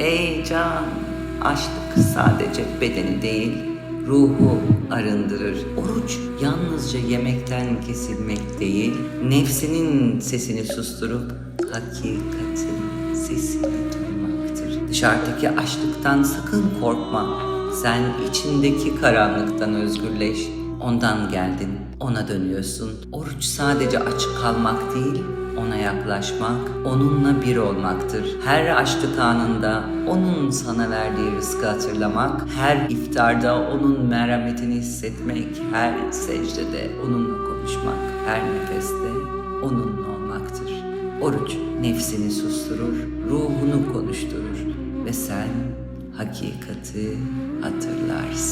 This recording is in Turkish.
Ey can, açlık sadece bedeni değil, ruhu arındırır. Oruç yalnızca yemekten kesilmek değil, nefsinin sesini susturup hakikatin sesini duymaktır. Dışarıdaki açlıktan sakın korkma. Sen içindeki karanlıktan özgürleş. Ondan geldin, ona dönüyorsun. Oruç sadece aç kalmak değil, ona yaklaşmak, onunla bir olmaktır. Her açlık anında onun sana verdiği rızkı hatırlamak, her iftarda onun merhametini hissetmek, her secdede onunla konuşmak, her nefeste onunla olmaktır. Oruç nefsini susturur, ruhunu konuşturur ve sen hakikati hatırlarsın.